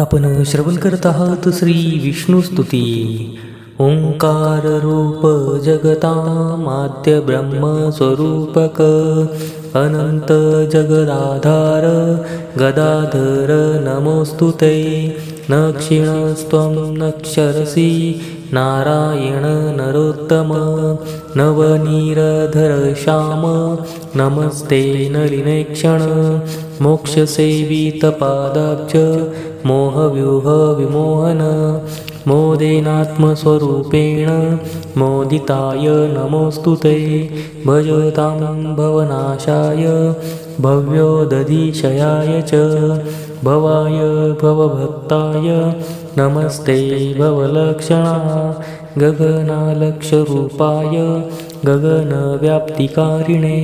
आपण श्रवण करत आहात श्री विष्णू स्तुती. ओंकार रूप जगता माध्य ब्रह्म स्वरूपक. अनंत जगदाधार गदाधर नमोस्तु ते. न क्षीणस्त्वं नारायण नरोत्तम. नवनीरधर श्याम. नमस्ते नलिनेक्षण. मोक्षसेवितपादाब्ज मोहव्यूह विमोहन मोदेनात्मस्वरूपेण मोदिताय नमोऽस्तु ते। भजतां भवनाशाय भव्योदधिशयाय च। भवाय भवभक्ताय नमस्ते भवलक्षणा। गगनालक्षरूपाय गगनव्याप्तिकारिणे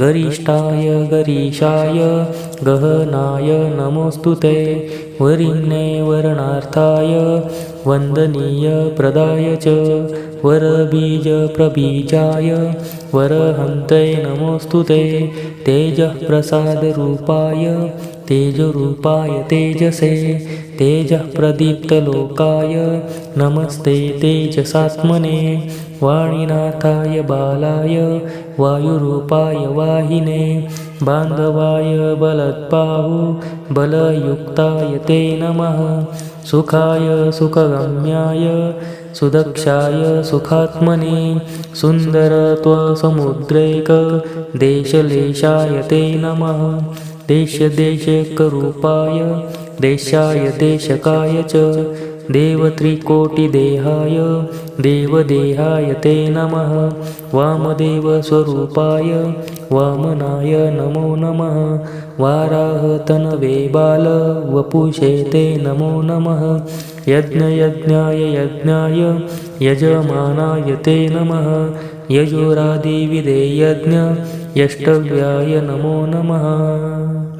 गरिष्ठाय गरीशाय गहनाय नमोऽस्तु ते. वरिण्ये वर्णार्थाय वन्दनीय प्रदाय च. वरबीजप्रबीजाय वरहन्ते नमोऽस्तु ते. तेजः तेजरूपाय तेजसे. तेजःप्रदीप्तलोकाय नमस्ते तेजसात्मने. वाणीनाथाय बालाय वायुरूपाय वाहिने. बान्धवाय बलत्पाहु बलयुक्ताय ते नमः। सुखाय सुखगम्याय सुदक्षाय सुखात्मने सुन्दरत्वसमुद्रैक देशलेशाय ते नमः। देशदेशकरूपाय देशाय देशकाय च देवत्रिकोटिदेहाय देवदेहाय ते नमः। वामदेवस्वरूपाय वामनाय नमो नमः। वाराहतनवे बाल वपुषे ते नमो नमः। यज्ञयज्ञाय यज्ञाय यजमानाय ते नमः। यजुरादिविधेयज्ञ यष्टव्याय नमो नमः।